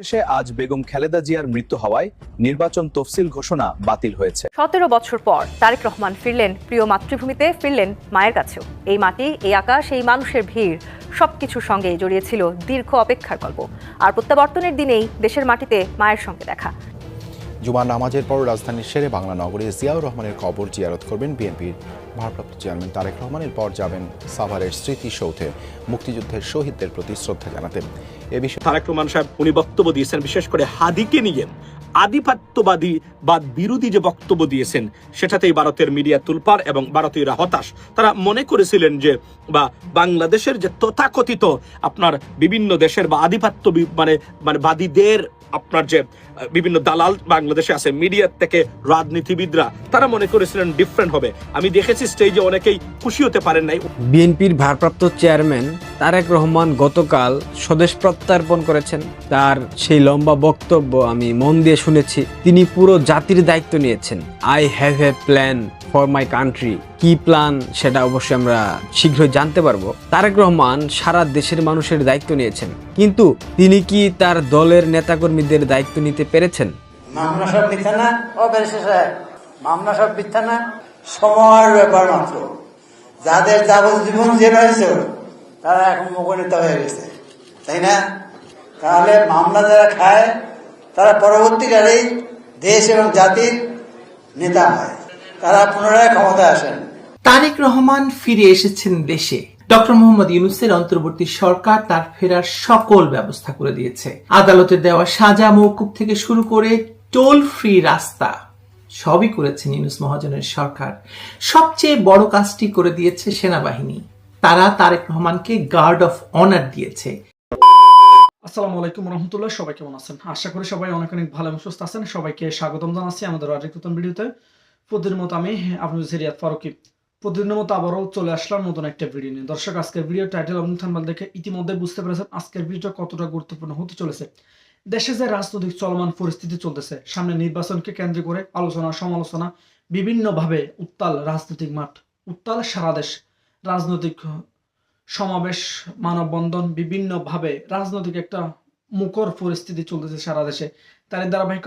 শেষে আজ বেগম খালেদা জিয়ার মৃত্যু হওয়ায় নির্বাচন তফসিল ঘোষণা বাতিল হয়েছে। সতেরো বছর পর তারেক রহমান ফিরলেন প্রিয় মাতৃভূমিতে ফিরলেন মায়ের কাছেও। এই মাটি এই আকাশ এই মানুষের ভিড় সবকিছুর সঙ্গে জড়িয়েছিল দীর্ঘ অপেক্ষার গল্প। আর প্রত্যাবর্তনের দিনেই দেশের মাটিতে মায়ের সঙ্গে দেখা। জুমার নামাজের পর রাজধানীর শেরে বাংলা নগরে জিয়াউর রহমানের কবর জিয়ারত করবেন বিএনপির ভারপ্রাপ্ত চেয়ারম্যান তারেক রহমানের পর যাবেন সাভারের স্মৃতিসৌধে। মুক্তিযুদ্ধের শহীদদের প্রতি শ্রদ্ধা জানাতে। এ বিষয়ে। তারেক রহমান সাহেব, উনি বক্তব্য দিয়েছেন, বিশেষ করে হাদিকে নিয়ে। আধিপত্যবাদী বা বিরোধী যে বক্তব্য দিয়েছেন, সেটাতেই ভারতের মিডিয়া তুলপার এবং ভারতীয়রা হতাশ। তারা মনে করেছিলেন যে, বা বাংলাদেশের যে তথাকথিত আপনার বিভিন্ন দেশের বা আধিপত্য মানে মানে বাদীদের আপনার যে বিভিন্ন দালাল বাংলাদেশে আছে, মিডিয়ার থেকে রাজনীতিবিদরা, তারা মনে করেছিলেন ডিফারেন্ট হবে। আমি দেখেছি স্টেজে অনেকেই খুশি হতে পারেন নাই। বিএনপির ভারপ্রাপ্ত চেয়ারম্যান তারেক রহমান গতকাল স্বদেশ প্রত্যার্পণ করেছেন। তার সেই লম্বা বক্তব্য আমি মন দিয়ে শুনেছি। তিনি পুরো জাতির দায়িত্ব নিয়েছেন। I have a plan for my country কি প্ল্যান সেটা অবশ্যই আমরা শীঘ্রই জানতে পারব। তারেক রহমান সারা দেশের মানুষের দায়িত্ব নিয়েছেন। কিন্তু তিনি কি তার দলের নেতাকর্মীদের দায়িত্ব নিতে পেরেছেন? মামলা সব মিথ্যা না? মামলা সব মিথ্যা না? ব্যাপার মাত্র। যাদের যাবজ্জীবন জেল হয়েছে, তারা এখন মুখনিত হয়ে গেছে। তাই না? তাহলে মামলা যারা খায়, তারা পরবর্তীকালেই দেশ এবং জাতির নেতা হয়। তারা পুনরায় ক্ষমতায় আসেন। তারেক রহমান ফিরে এসেছেন দেশে। ডক্টর মোহাম্মদ ইউনুসের অন্তর্বর্তী সরকার তার ফেরার সকল ব্যবস্থা করে দিয়েছে। আদালতের দেওয়া সাজা মৌকুব থেকে শুরু করে টোল ফ্রি রাস্তা সবই করেছেন ইউনুস মহাজনের সরকার। সবচেয়ে বড় কাজটি করে দিয়েছে সেনাবাহিনী। তারা তারেক রহমানকে গার্ড অফ অনার দিয়েছে। আসসালামু আলাইকুম রহমতুল্লাহ, সবাই কেমন আছেন? আশা করি সবাই অনেক অনেক ভালো এবং সুস্থ আছেন। সবাইকে স্বাগতম জানাচ্ছি আমাদের আরেক নতুন ভিডিওতে। প্রতিদিনের মতো আমি আপনাদের সিরিয়াত ফারুকি। প্রতিদিনের মতো আবারও চলে আসলাম নতুন একটা ভিডিও নিয়ে। দর্শক, আজকের ভিডিও টাইটেল এবং থাম্বাল দেখে ইতিমধ্যে বুঝতে পেরেছেন আজকের ভিডিওটা কতটা গুরুত্বপূর্ণ হতে চলেছে। দেশে যে রাজনৈতিক চলমান পরিস্থিতি চলতেছে, সামনে নির্বাচনকে কেন্দ্র করে আলোচনা, সমালোচনা, বিভিন্নভাবে উত্তাল রাজনৈতিক মাঠ, উত্তাল সারা দেশ, রাজনৈতিক সমাবেশ, মানববন্ধন, বিভিন্নভাবে রাজনৈতিক একটা মুখর পরিস্থিতি চলতেছে সারা দেশে। তারই ধারাবাহিক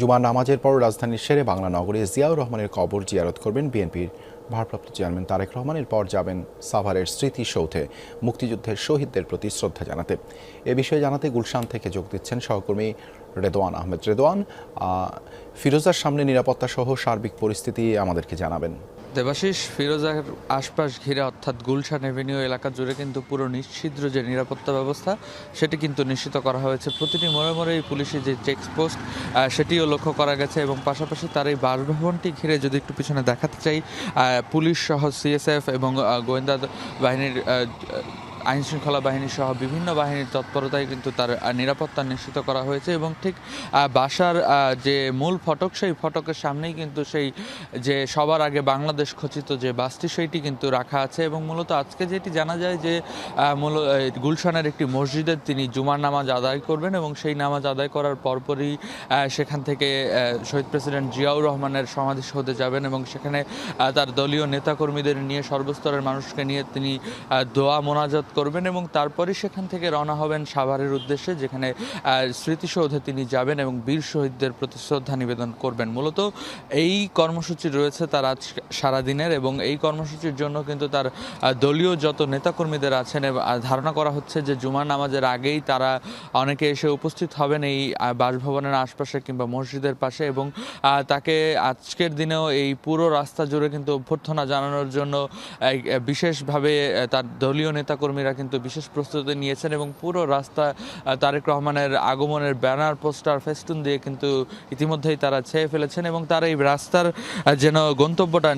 জুমার নামাজের পর রাজধানীর শেরে বাংলা নগরে জিয়াউর রহমানের কবর জিয়ারত করবেন বিএনপির ভারপ্রাপ্ত চেয়ারম্যান তারেক রহমানের। পর যাবেন সাভারের স্মৃতিসৌধে মুক্তিযুদ্ধের শহীদদের প্রতি শ্রদ্ধা জানাতে। এ বিষয়ে জানাতে গুলশান থেকে যোগ দিচ্ছেন সহকর্মী রেদোয়ান আহমেদ। রেদোয়ান ফিরোজার সামনে নিরাপত্তা সহ সার্বিক পরিস্থিতি আমাদেরকে জানাবেন। দেবাশিস, ফিরোজার আশপাশ ঘিরে অর্থাৎ গুলশান এভিনিউ এলাকা জুড়ে কিন্তু পুরো নিশ্ছিদ্র যে নিরাপত্তা ব্যবস্থা, সেটি কিন্তু নিশ্চিত করা হয়েছে। প্রতিটি মোড়ে মোড়ে এই পুলিশের যে চেকপোস্ট সেটিও লক্ষ্য করা গেছে এবং পাশাপাশি তার এই বাসভবনটি ঘিরে যদি একটু পিছনে দেখাতে চাই পুলিশ সহ সিএসএফ এবং গোয়েন্দা বাহিনীর আহ, আইন শৃঙ্খলা বাহিনী সহ বিভিন্ন বাহিনীর তৎপরতায় কিন্তু তার নিরাপত্তা নিশ্চিত করা হয়েছে এবং ঠিক বাসার যে মূল ফটক সেই ফটকের সামনেই কিন্তু সেই যে সবার আগে বাংলাদেশ খচিত যে বাসটি সেইটি কিন্তু রাখা আছে এবং মূলত আজকে যেটি জানা যায় যে মূল গুলশানের একটি মসজিদের তিনি জুমার নামাজ আদায় করবেন এবং সেই নামাজ আদায় করার পরপরই সেখান থেকে শহীদ প্রেসিডেন্ট জিয়াউর রহমানের সমাধিসৌধে যাবেন এবং সেখানে তার দলীয় নেতাকর্মীদের নিয়ে সর্বস্তরের মানুষকে নিয়ে তিনি দোয়া মোনাজাত করবেন এবং তারপরই সেখান থেকে রওনা হবেন সাভারের উদ্দেশ্যে, যেখানে স্মৃতিসৌধে তিনি যাবেন এবং বীর শহীদদের প্রতি শ্রদ্ধা নিবেদন করবেন। মূলত এই কর্মসূচি রয়েছে তার আজ সারাদিনের এবং এই কর্মসূচির জন্য কিন্তু তার দলীয় যত নেতাকর্মীদের আছেন ধারণা করা হচ্ছে যে জুমার নামাজের আগেই তারা অনেকে এসে উপস্থিত হবেন এই বাসভবনের আশপাশে কিংবা মসজিদের পাশে এবং তাকে আজকের দিনেও এই পুরো রাস্তা জুড়ে কিন্তু অভ্যর্থনা জানানোর জন্য বিশেষভাবে তার দলীয় নেতাকর্মীরা কর্মীরা কিন্তু বিশেষ প্রস্তুতি নিয়েছেন এবং পুরো রাস্তা তারেক রহমানের আগমনের ব্যানার, পোস্টার, ফেস্টুন দিয়ে কিন্তু ইতিমধ্যেই তারা ছেয়ে ফেলেছেন এবং তার এই রাস্তার যেন গন্তব্যটা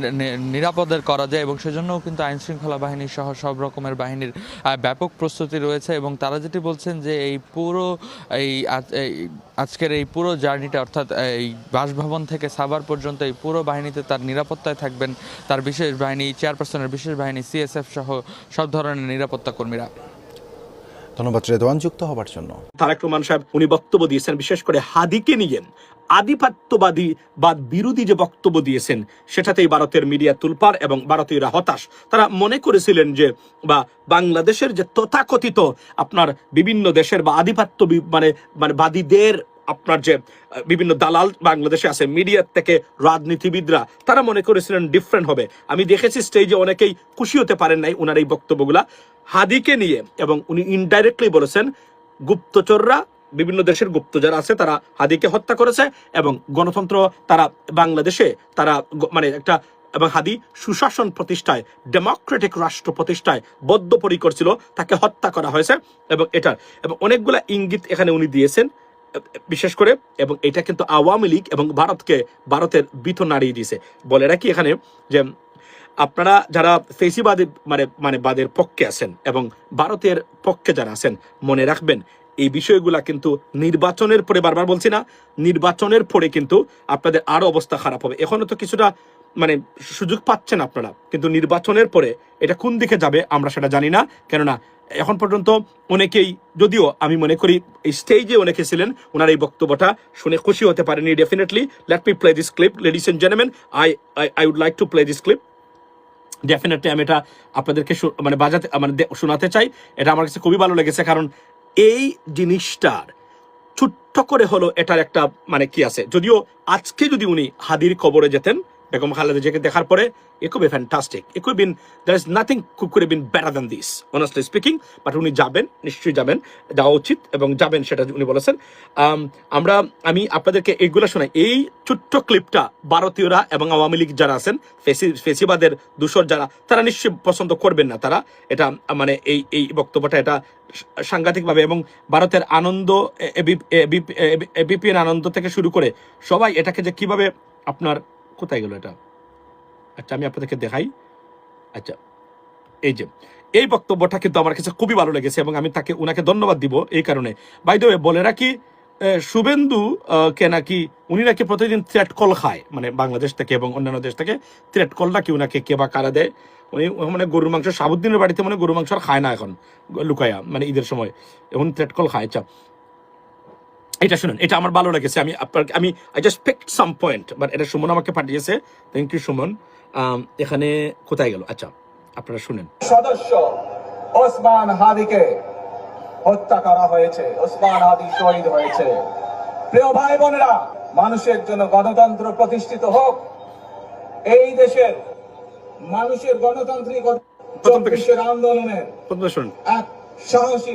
নিরাপদের করা যায় এবং সেজন্যও কিন্তু আইন শৃঙ্খলা বাহিনী সহ সব রকমের বাহিনীর ব্যাপক প্রস্তুতি রয়েছে এবং তারা যেটি বলছেন যে এই পুরো এই আজকের এই পুরো জার্নিটা অর্থাৎ, এই বাসভবন থেকে সাভার পর্যন্ত এই পুরো বাহিনীতে তার নিরাপত্তায় থাকবেন। তার বিশেষ বাহিনী, চেয়ারপারসনের বিশেষ বাহিনী, সিএসএফ সহ সব ধরনের নিরাপত্তা কর্মীরা। ধন্যবাদ রেদওয়ান যুক্ত হবার জন্য। তারেক রহমান সাহেব উনি বক্তব্য দিয়েছেন বিশেষ করে হাদিকে নিয়ে। আধিপত্যবাদী বা বিরোধী যে বক্তব্য দিয়েছেন সেটাতেই ভারতের মিডিয়া তুলপার এবং ভারতীয়রা হতাশ। তারা মনে করেছিলেন যে বা বাংলাদেশের যে তথাকথিত আপনার বিভিন্ন দেশের বা আধিপত্য মানে মানে বাদীদের আপনার যে বিভিন্ন দালাল বাংলাদেশে আছে, মিডিয়ার থেকে রাজনীতিবিদরা, তারা মনে করেছিলেন ডিফারেন্ট হবে। আমি দেখেছি স্টেজে অনেকেই খুশি হতে পারেন নাই ওনার এই বক্তব্যগুলা। হাদিকে নিয়ে এবং উনি ইনডাইরেক্টলি বলেছেন, গুপ্তচররা, বিভিন্ন দেশের গুপ্ত যারা আছে, তারা হাদিকে হত্যা করেছে এবং গণতন্ত্র তারা বাংলাদেশে, তারা মানে একটা, এবং হাদি সুশাসন প্রতিষ্ঠায় ডেমোক্রেটিক রাষ্ট্র প্রতিষ্ঠায় বদ্ধপরিকর ছিল, তাকে হত্যা করা হয়েছে এবং এটা এবং অনেকগুলা ইঙ্গিত এখানে উনি দিয়েছেন। বিশেষ করে, এবং এটা কিন্তু আওয়ামী লীগ এবং ভারতকে, ভারতের বিত নাড়িয়ে দিয়েছে। বলে রাখি এখানে যে, আপনারা যারা ফেসিবাদী মানে মানে বাদের পক্ষে আছেন এবং ভারতের পক্ষে যারা আছেন, মনে রাখবেন, এই বিষয়গুলা কিন্তু নির্বাচনের পরে বারবার বলছি না, নির্বাচনের পরে কিন্তু আপনাদের আরও অবস্থা খারাপ হবে। এখনও তো কিছুটা মানে সুযোগ পাচ্ছেন আপনারা, কিন্তু নির্বাচনের পরে এটা কোন দিকে যাবে আমরা সেটা জানি না। কেননা এখন পর্যন্ত অনেকেই, যদিও আমি মনে করি এই স্টেজে অনেকে ছিলেন ওনার এই বক্তব্যটা শুনে খুশি হতে পারেনি definitely let me play this clip ladies and gentleman I I would like to play this clip definitely আমি এটা আপনাদেরকে মানে বাজাতে মানে শোনাতে চাই। এটা আমার কাছে খুবই ভালো লেগেছে, কারণ এই জিনিসটার ছোট্ট করে হলো এটার একটা মানে কি আছে। যদিও আজকে যদি উনি হাদির কবরে যেতেন বেগম খালেদা জিয়াকে দেখার পরে be fantastic. It could have been, there is nothing could, could have been better than this, honestly speaking. But উনি যাবেন নিশ্চয়ই যাবেন যাওয়া উচিত এবং যাবেন সেটা উনি বলেছেন আমরা আমি আপনাদেরকে এইগুলো শোনাই এই ছোট্ট ক্লিপটা ভারতীয়রা এবং আওয়ামী লীগ যারা আছেন ফেসি ফেসিবাদের দূষর যারা তারা নিশ্চয়ই পছন্দ করবেন না তারা এটা মানে এই এই বক্তব্যটা এটা সাংঘাতিকভাবে এবং ভারতের আনন্দ এবিপিএন আনন্দ থেকে শুরু করে সবাই এটাকে যে কীভাবে আপনার কোথায় গেল এটা? আচ্ছা আমি আপনাদেরকে দেখাই। আচ্ছা এই যে, এই বক্তব্যটা কিন্তু আমার কাছে খুবই ভালো লেগেছে এবং আমি তাকে, উনাকে ধন্যবাদ দিব এই কারণে। বাই ওয়ে বলে রাখি শুভেন্দু কে নাকি, উনি নাকি প্রতিদিন থ্রেট কল খায় মানে বাংলাদেশ থেকে এবং অন্যান্য দেশ থেকে থ্রেট কল নাকি উনাকে কে বা কারা দেয়। উনি মানে গরুর মাংস, সাবুদ্দিনের বাড়িতে মানে গরুর মাংস আর খায় না এখন, লুকায়া মানে ঈদের সময়। এখন থ্রেট কল খায়। আচ্ছা এটা শুনুন এটা আমার ভালো লেগেছে। আমি আপনার আমি I just pick some point but এটা সুমন আমাকে পাঠিয়েছে। Thank you Suman. এখানে কোথায় গেল? আচ্ছা আপনারা শুনেন। সদস্য ওসমান হাদিকে হত্যা করা হয়েছে। ওসমান হাদি শহীদ হয়েছে। প্রিয় ভাই বোনেরা মানুষের জন্য গণতন্ত্র প্রতিষ্ঠিত হোক। এই দেশের মানুষের গণতান্ত্রিক চব্বিশের আন্দোলনের এক সাহসী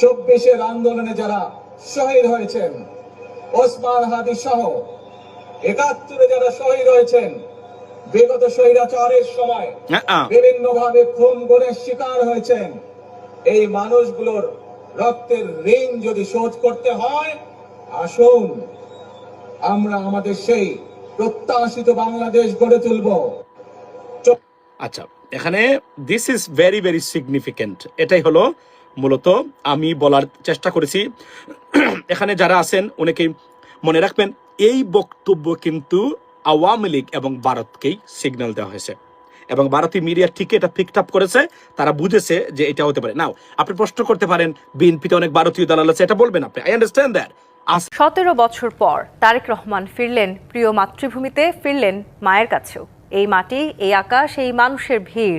চব্বিশের আন্দোলনে যারা শহীদ হয়েছেন ওসমান হাদি সহ একাত্তরে যারা শহীদ হয়েছেন বিগত স্বৈরাচারের সময়। বিভিন্ন ভাবে খুন গুণের শিকার হয়েছেন। এই মানুষগুলোর রক্তের ঋণ যদি শোধ করতে হয় আসুন আমরা আমাদের সেই প্রত্যাশিত বাংলাদেশ গড়ে তুলব। আচ্ছা এখানে this is very very significant এটাই হলো মূলত আমি বলার চেষ্টা করেছি। এখানে যারা আছেন অনেকেই মনে রাখবেন, এই বক্তব্য কিন্তু আওয়ামী লীগ এবং ভারতকেই সিগন্যাল দেওয়া হয়েছে। এবং ভারতীয় মিডিয়া ঠিক এটা পিক আপ করেছে, তারা বুঝেছে যে এটা হতে পারে। নাও আপনি প্রশ্ন করতে পারেন, বিএনপিতে অনেক ভারতীয় দালাল আছে, এটা বলবেন আপনি? আই আন্ডারস্ট্যান্ড দ্যাট সতেরো বছর পর তারেক রহমান ফিরলেন প্রিয় মাতৃভূমিতে, ফিরলেন মায়ের কাছেও। এই মাটি, এই আকাশ, এই মানুষের ভিড়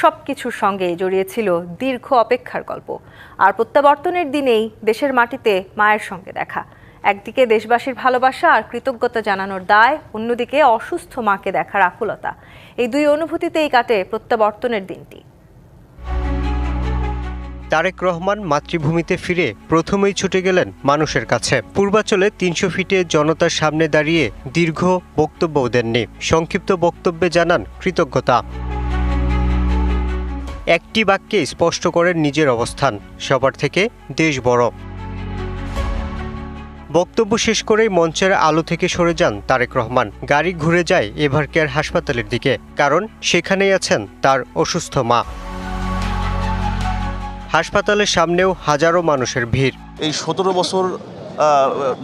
সব কিছুর সঙ্গে জড়িয়েছিল দীর্ঘ অপেক্ষার গল্প। আর প্রত্যাবর্তনের দিনেই দেশের মাটিতে মায়ের সঙ্গে দেখা। একদিকে দেশবাসীর ভালোবাসা আর কৃতজ্ঞতা জানানোর দায়, অন্যদিকে অসুস্থ মাকে দেখার আকুলতা। এই দুই অনুভূতিতেই কাটে প্রত্যাবর্তনের দিনটি। তারেক রহমান মাতৃভূমিতে ফিরে প্রথমেই ছুটে গেলেন মানুষের কাছে। পূর্বাচলে তিনশো ফিটে জনতার সামনে দাঁড়িয়ে দীর্ঘ বক্তব্য দেননি। সংক্ষিপ্ত বক্তব্যে জানান কৃতজ্ঞতা। একটি বাক্যে স্পষ্ট করেন নিজের অবস্থান, সবার থেকে দেশ বড়। বক্তব্য শেষ করেই মঞ্চের আলো থেকে সরে যান তারেক রহমান। গাড়ি ঘুরে যায় এভার কেয়ার হাসপাতালের দিকে, কারণ সেখানেই আছেন তার অসুস্থ মা। হাসপাতালের সামনেও হাজারো মানুষের ভিড়। এই সতেরো বছর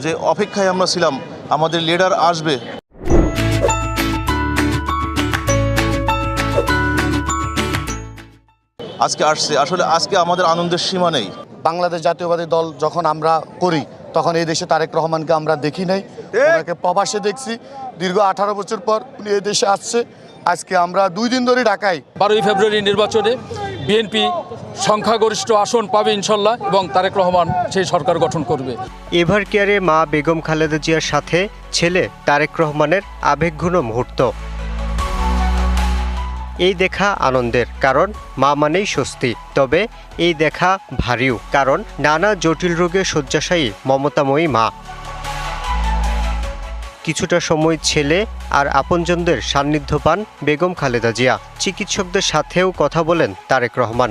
যে অপেক্ষায় আমরা ছিলাম, আমাদের লিডার আসবে। আজকে আসছে। আসলে আজকে আমাদের আনন্দের সীমা নেই। বাংলাদেশ জাতীয়বাদী দল যখন আমরা করি তখন এই দেশে তারেক রহমানকে আমরা দেখি নাই। ওনাকে প্রবাসে দেখছি। দীর্ঘ আঠারো বছর পর উনি এই দেশে আসছে। আজকে আমরা দুই দিন ধরে ঢাকায়। বারোই ফেব্রুয়ারি নির্বাচনে বিএনপি সংখ্যাগরিষ্ঠ আসন পাবে ইনশাল্লাহ এবং তারেক রহমান সেই সরকার গঠন করবে। এভার কেয়ারে মা বেগম খালেদা জিয়ার সাথে ছেলে তারেক রহমানের আবেগঘন মুহূর্ত। এই দেখা আনন্দের, কারণ মা মানেই স্বস্তি। তবে এই দেখা ভারীও, কারণ নানা জটিল রোগে শয্যাশায়ী, মমতাময়ী মা। কিছুটা সময় ছেলে আর আপনজনদের সান্নিধ্য পান বেগম খালেদা জিয়া। চিকিৎসকদের সাথেও কথা বলেন তারেক রহমান।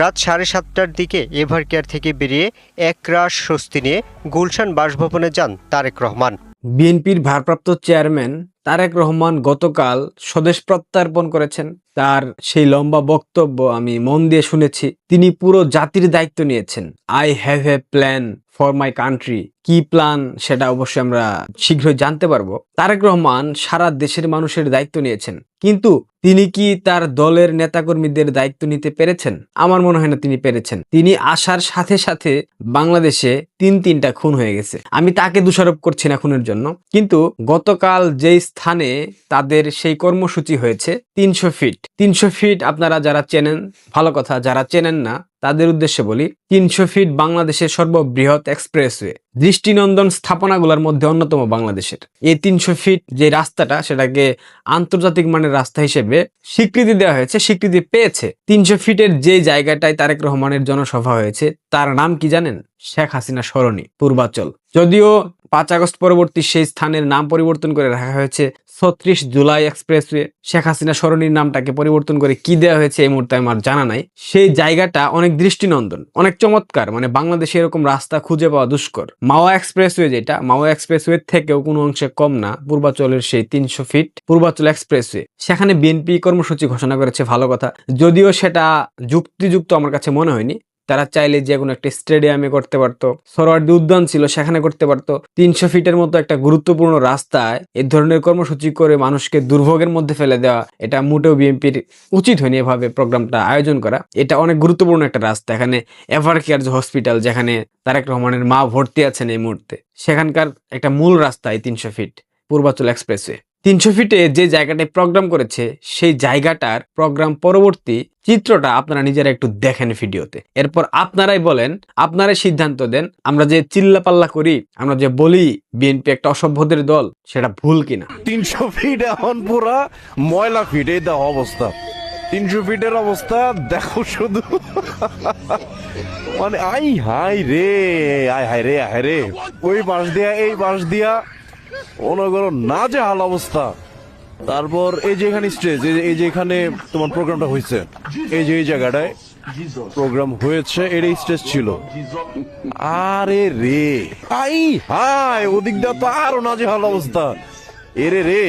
রাত সাড়ে সাতটার দিকে এভার কেয়ার থেকে বেরিয়ে এক রাশ স্বস্তি নিয়ে গুলশান বাসভবনে যান তারেক রহমান। বিএনপির ভারপ্রাপ্ত চেয়ারম্যান তারেক রহমান গতকাল স্বদেশ প্রত্যার্পণ করেছেন। তার সেই লম্বা বক্তব্য আমি মন দিয়ে শুনেছি। তিনি পুরো জাতির দায়িত্ব নিয়েছেন। I have a plan for my country কি প্ল্যান সেটা অবশ্যই আমরা শীঘ্রই জানতে পারব। তারেক রহমান সারা দেশের মানুষের দায়িত্ব নিয়েছেন। কিন্তু তিনি কি তার দলের নেতাকর্মীদের দায়িত্ব নিতে পেরেছেন? আমার মনে হয় না তিনি পেরেছেন। তিনি আসার সাথে সাথে বাংলাদেশে তিন তিনটা খুন হয়ে গেছে। আমি তাকে দোষারোপ করছি না খুনের জন্য। কিন্তু গতকাল যেই স্থানে তাদের সেই কর্মসূচি হয়েছে, তিনশো ফিট। তিনশো ফিট আপনারা যারা চেনেন, ভালো কথা, যারা চেনেন না তাদের উদ্দেশ্যে বলি, তিনশো ফিট বাংলাদেশের সর্ববৃহৎ এক্সপ্রেসওয়ে। দৃষ্টিনন্দন স্থাপনাগুলোর মধ্যে অন্যতম বাংলাদেশের। এই তিনশো ফিট যে রাস্তাটা, সেটাকে আন্তর্জাতিক মানের রাস্তা হিসেবে স্বীকৃতি দেওয়া হয়েছে, স্বীকৃতি পেয়েছে। তিনশো ফিটের যে জায়গাটায় তারেক রহমানের জনসভা হয়েছে, তার নাম কি জানেন? শেখ হাসিনা সরণি, পূর্বাচল। যদিও পাঁচ আগস্ট পরবর্তী সেই স্থানের নাম পরিবর্তন করে রাখা হয়েছে। ছত্রিশ জুলাই এক্সপ্রেসওয়ে শেখ হাসিনা সরণির নামটাকে পরিবর্তন করে কি দেওয়া হয়েছে এই মুহূর্তে আমার জানা নাই। সেই জায়গাটা অনেক দৃষ্টিনন্দন, অনেক চমৎকার মানে বাংলাদেশে এরকম রাস্তা খুঁজে পাওয়া দুষ্কর। মাওয়া এক্সপ্রেসওয়ে যেটা, মাওয়া এক্সপ্রেসওয়ে থেকেও কোনো অংশে কম না, পূর্বাচলের সেই তিনশো ফিট পূর্বাচল এক্সপ্রেসওয়ে। সেখানে বিএনপি কর্মসূচি ঘোষণা করেছে, ভালো কথা। যদিও সেটা যুক্তিযুক্ত আমার কাছে মনে হয়নি তারা চাইলে যে কোনো একটা স্টেডিয়ামে করতে পারতো। সরোয়ার্দি উদ্যান ছিল সেখানে করতে পারতো। তিনশো ফিটের মতো একটা গুরুত্বপূর্ণ রাস্তায় এ ধরনের কর্মসূচি করে মানুষকে দুর্ভোগের মধ্যে ফেলে দেওয়া, এটা মোটেও বিএনপির উচিত হয়নি এভাবে প্রোগ্রামটা আয়োজন করা। এটা অনেক গুরুত্বপূর্ণ একটা রাস্তা। এখানে এভার কেয়ার হসপিটাল, যেখানে তারেক রহমানের মা ভর্তি আছেন এই মুহূর্তে, সেখানকার একটা মূল রাস্তা এই তিনশো ফিট, পূর্বাচল এক্সপ্রেসওয়ে। তিনশো ফিটে যে জায়গাটায় প্রোগ্রাম করেছে, সেই জায়গাটার প্রোগ্রাম পরবর্তী চিত্রটা আপনারা নিজেরা একটু দেখেন ভিডিওতে এরপর আপনারাই বলেন, আপনারাই সিদ্ধান্ত দেন, আমরা যে চিল্লাপাল্লা করি, আমরা যে বলি বিএনপি একটা অসভ্যদের দল, সেটা ভুল কিনা। তিনশো ফিট এখন পুরা ময়লা ফিট এই অবস্থা। তিনশো ফিটের অবস্থা, দেখো শুধু। মানে আই হাই রে, আই হাই রে হাই রে। ওই বাঁশ দিয়া, এই বাঁশ দিয়া মনে না যে হাল অবস্থা। তারপর এই যে এখানে স্টেজ এই যে এখানে তোমার প্রোগ্রামটা হয়েছে, এই যে এই জায়গাটায় প্রোগ্রাম হয়েছে এর স্টেজ ছিল। আরে রে, আই হাই ওদিক দা তো আরও না যে হাল অবস্থা। এরে রে।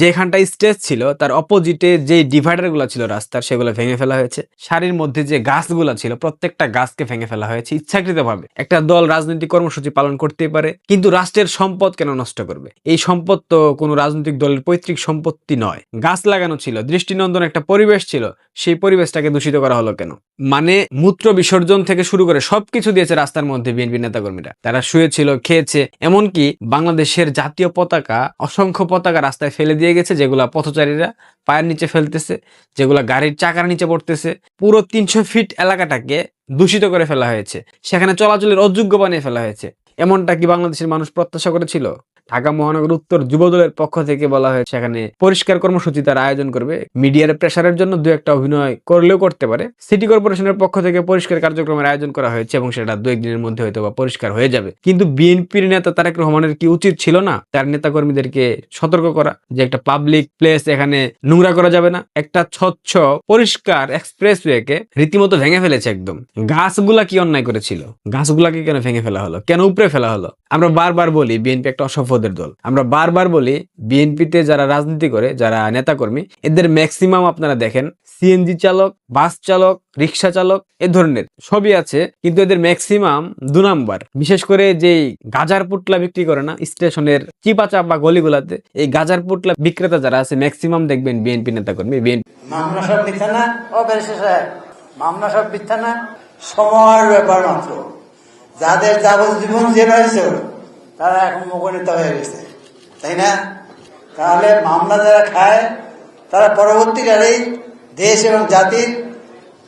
যেখানটা স্টেজ ছিল, তার অপোজিটে যে ডিভাইডারগুলো ছিল রাস্তার, সেগুলো ভেঙে ফেলা হয়েছে। সারির মধ্যে যে গাছগুলো ছিল, প্রত্যেকটা গাছকে ভেঙে ফেলা হয়েছে ইচ্ছাকৃত একটা দল রাজনৈতিক কর্মসূচি পালন করতেই পারে, কিন্তু রাষ্ট্রের সম্পদ কেন নষ্ট করবে? এই সম্পদ তো কোনো রাজনৈতিক দলের পৈতৃক সম্পত্তি নয়। গাছ লাগানো ছিল, দৃষ্টিনন্দন একটা পরিবেশ ছিল, সেই পরিবেশটাকে দূষিত করা হলো কেন? মানে মূত্র বিসর্জন থেকে শুরু করে সবকিছু দিয়েছে রাস্তার মধ্যে বিএনপি নেতাকর্মীরা। তারা শুয়েছিল, খেয়েছে, এমনকি বাংলাদেশের জাতীয় পতাকা অসংখ্য পতাকা রাস্তায় ফেলে দিয়ে গেছে, যেগুলা পথচারীরা পায়ের নিচে ফেলতেছে, যেগুলা গাড়ির চাকার নিচে পড়তেছে। পুরো তিনশো ফিট এলাকাটাকে দূষিত করে ফেলা হয়েছে। সেখানে চলাচলের অযোগ্য বানিয়ে ফেলা হয়েছে। এমনটা কি বাংলাদেশের মানুষ প্রত্যাশা করেছিল? ঢাকা মহানগর উত্তর যুবদলের পক্ষ থেকে বলা হয়েছে, সেখানে পরিষ্কার কর্মসূচি তারা আয়োজন করবে। মিডিয়ার প্রেসারের জন্য দু একটা অভিনয় করলেও করতে পারে। সিটি কর্পোরেশনের পক্ষ থেকে পরিষ্কার কার্যক্রমের আয়োজন করা হয়েছে এবং সেটা দু একদিনের মধ্যে হয়তো বা পরিষ্কার হয়ে যাবে। কিন্তু বিএনপির নেতা তারেক রহমানের কি উচিত ছিল না? তার নেতা কর্মীদেরকে সতর্ক করা, যে একটা পাবলিক প্লেস এখানে নোংরা করা যাবে না। একটা স্বচ্ছ, পরিষ্কার এক্সপ্রেসওয়েকে রীতিমতো ভেঙে ফেলেছে একদম। গাছগুলা কি অন্যায় করেছিল? গাছগুলাকে কেন ভেঙে ফেলা হলো? কেন উপরে ফেলা হলো? আমরা বারবার বলি, বিএনপি একটা অসফদের দল। আমরা বারবার বলি, বিএনপিতে যারা রাজনীতি করে, যারা নেতাকর্মী, এদের ম্যাক্সিমাম আপনারা দেখেন সিএনজি চালক, বাস চালক, রিক্সা চালক, এ ধরনের সবই আছে, কিন্তু এদের ম্যাক্সিমাম দু নাম্বার। বিশেষ করে যেই গাজার পুটলা বিক্রি করে না, স্টেশনের চিপা বা গলিগুলাতে, এই গাজার পুটলা বিক্রেতা যারা আছে ম্যাক্সিমাম দেখবেন বিএনপি নেতাকর্মী বিএনপি মামলা সব মিথ্যা না? সময়ের ব্যাপার মাত্র। যাদের যাবজ্জীবন জেল হয়েছে, তারা এখন মুখনিত হয়ে গেছে। তাই না? তাহলে মামলা যারা খায়, তারা পরবর্তীকালেই দেশ এবং জাতির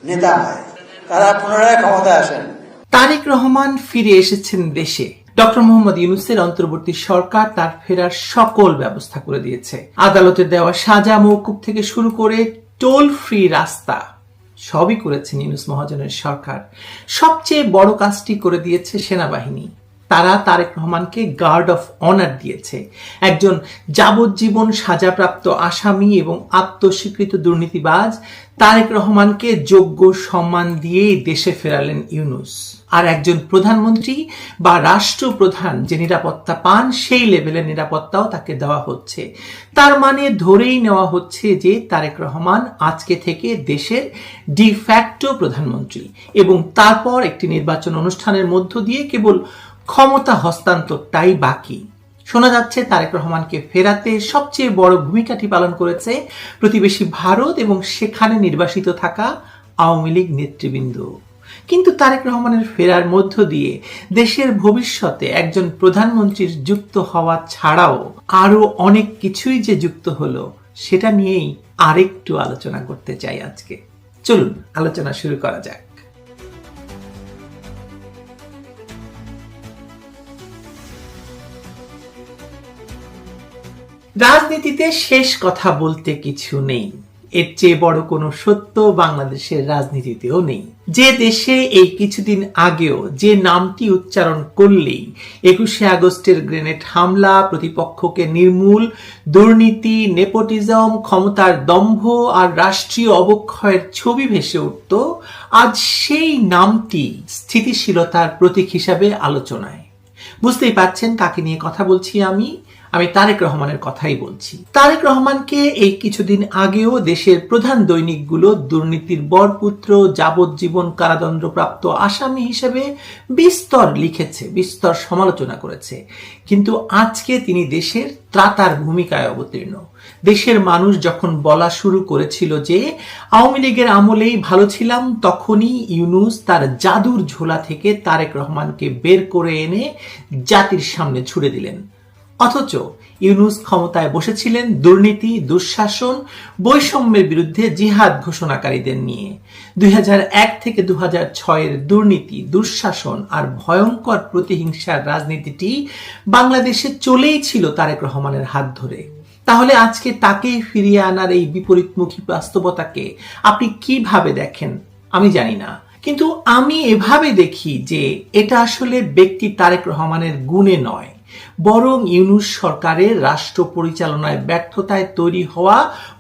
নেতা হয়। তারা পুনরায় ক্ষমতায় আসেন। তারেক রহমান ফিরে এসেছেন দেশে। ডক্টর মোহাম্মদ ইউনুসের অন্তর্বর্তী সরকার তার ফেরার সকল ব্যবস্থা করে দিয়েছে। আদালতে দেওয়া সাজা মৌকুব থেকে শুরু করে টোল ফ্রি রাস্তা। সবই করেছে নিউজ মহাজনের সরকার। সবচেয়ে বড় কাজটি করে দিয়েছে সেনাবাহিনী। তারা তারেক রহমানকে গার্ড অফ অনার দিয়েছে। একজন যাবজ্জীবন সাজাপ্রাপ্ত আসামি এবং আত্মস্বীকৃত দুর্নীতিবাজ তারেক রহমানকে যোগ্য সম্মান দিয়ে দেশে ফেরালেন ইউনুস। আর একজন প্রধানমন্ত্রী বা রাষ্ট্রপ্রধান যে নিরাপত্তা পান, সেই লেভেলের নিরাপত্তাও তাকে দেওয়া হচ্ছে। তার মানে ধরেই নেওয়া হচ্ছে যে তারেক রহমান আজকে থেকে দেশের ডিফ্যাক্টো প্রধানমন্ত্রী এবং তারপর একটি নির্বাচন অনুষ্ঠানের মধ্য দিয়ে কেবল ক্ষমতা হস্তান্তরটাই বাকি। শোনা যাচ্ছে, তারেক রহমানকে ফেরাতে সবচেয়ে বড় ভূমিকাটি পালন করেছে প্রতিবেশী ভারত এবং সেখানে নির্বাসিত থাকা আওয়ামী লীগ নেতৃবৃন্দ। কিন্তু তারেক রহমানের ফেরার মধ্য দিয়ে দেশের ভবিষ্যতে একজন প্রধানমন্ত্রীর যুক্ত হওয়া ছাড়াও আরও অনেক কিছুই যে যুক্ত হলো, সেটা নিয়েই আরেকটু আলোচনা করতে চাই আজকে। চলুন, আলোচনা শুরু করা যাক। রাজনীতিতে শেষ কথা বলতে কিছু নেই। এর চেয়ে বড় কোনো সত্য বাংলাদেশের রাজনীতিতেও নেই। যে দেশে এই কিছুদিন আগেও যে নামটি উচ্চারণ করলেই একুশে আগস্টের গ্রেনেড হামলা, প্রতিপক্ষকে নির্মূল দুর্নীতি, নেপোটিজম, ক্ষমতার দম্ভ আর রাষ্ট্রীয় অবক্ষয়ের ছবি ভেসে উঠত, আজ সেই নামটি স্থিতিশীলতার প্রতীক হিসাবে আলোচনায়। বুঝতেই পারছেন কাকে নিয়ে কথা বলছি আমি? আমি তারেক রহমানের কথাই বলছি। তারেক রহমানকে এই কিছুদিন আগেও দেশের প্রধান দৈনিকগুলো দুর্নীতির বরপুত্র, যাবজ্জীবন কারাদণ্ডপ্রাপ্ত আসামি হিসেবে বিস্তর লিখেছে, বিস্তর সমালোচনা করেছে। কিন্তু আজকে তিনি দেশের ত্রাতার ভূমিকায় অবতীর্ণ। দেশের মানুষ যখন বলা শুরু করেছিল যে, আওয়ামী লীগের আমলেই ভালো ছিলাম, তখনই ইউনুস তার জাদুর ঝোলা থেকে তারেক রহমানকে বের করে এনে জাতির সামনে ছুড়ে দিলেন। অথচ ইউনুস ক্ষমতায় বসেছিলেন দুর্নীতি, দুঃশাসন, বৈষম্যের বিরুদ্ধে জিহাদ ঘোষণাকারীদের নিয়ে। দুই হাজার এক থেকে দু এর দুর্নীতি, দুঃশাসন আর ভয়ঙ্কর প্রতিহিংসার রাজনীতিটি বাংলাদেশে চলেই ছিল তারেক রহমানের হাত ধরে। তাহলে আজকে তাকে ফিরিয়ে আনার এই বিপরীতমুখী বাস্তবতাকে আপনি কীভাবে দেখেন? আমি জানি না। কিন্তু আমি এভাবে দেখি যে এটা আসলে ব্যক্তি তারেক রহমানের গুণে নয়। বরং ইউনুস সরকারের রাষ্ট্র পরিচালনায় ব্যর্থতায় তৈরি হওয়া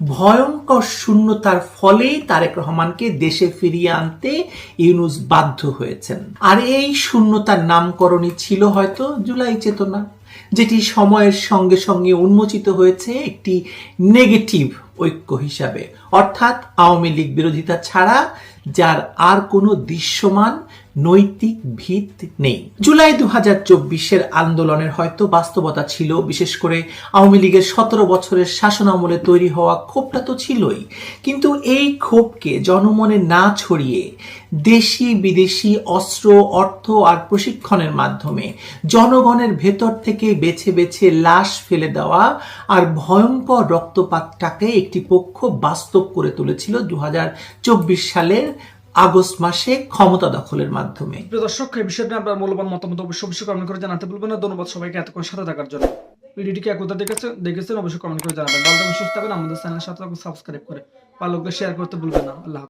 ভয়ঙ্কর শূন্যতার ফলেই তারেক রহমানকে দেশে ফিরিয়ে আনতে ইউনুস বাধ্য হয়েছেন। আর এই শূন্যতার নামকরণই ছিল হয়তো জুলাই চেতনা, যেটি সময়ের সঙ্গে সঙ্গে উন্মোচিত হয়েছে একটি নেগেটিভ ঐক্য হিসাবে। অর্থাৎ আওয়ামী লীগ বিরোধিতা ছাড়া যার আর কোনো দৃশ্যমান নৈতিক ভিত নেই। জুলাই দু হাজার চব্বিশের আন্দোলনের হয়তো বাস্তবতা ছিল, বিশেষ করে আওয়ামী লীগের সতেরো বছরের শাসন আমলে তৈরি হওয়া ক্ষোভটা তো ছিলই। কিন্তু এই ক্ষোভকে জনমনে না ছড়িয়ে দেশি বিদেশি অস্ত্র, অর্থ আর প্রশিক্ষণের মাধ্যমে জনগণের ভেতর থেকে বেছে বেছে লাশ ফেলে দেওয়া আর ভয়ঙ্কর রক্তপাতটাকে একটি পক্ষ বাস্তব করে তুলেছিল দু হাজার চব্বিশ সালের আগস্ট মাসে ক্ষমতা দখলের মাধ্যমে। দর্শক, এই বিষয়টা আপনার মূল্যবান মতামত অবশ্যই অবশ্যই কমেন্ট করে জানাতে ভুলবেন না। ধন্যবাদ সবাইকে এতক্ষণ সাথে থাকার জন্য। ভিডিওটিকে একদা দেখেছেন দেখেছেন, অবশ্যই কমেন্ট করে জানাবেন। ভালো থাকুন সুস্থ থাকুন আমাদের চ্যানেল সাথে সাবস্ক্রাইব করে। ভালো শেয়ার করতে ভুলবেন না। আল্লাহ।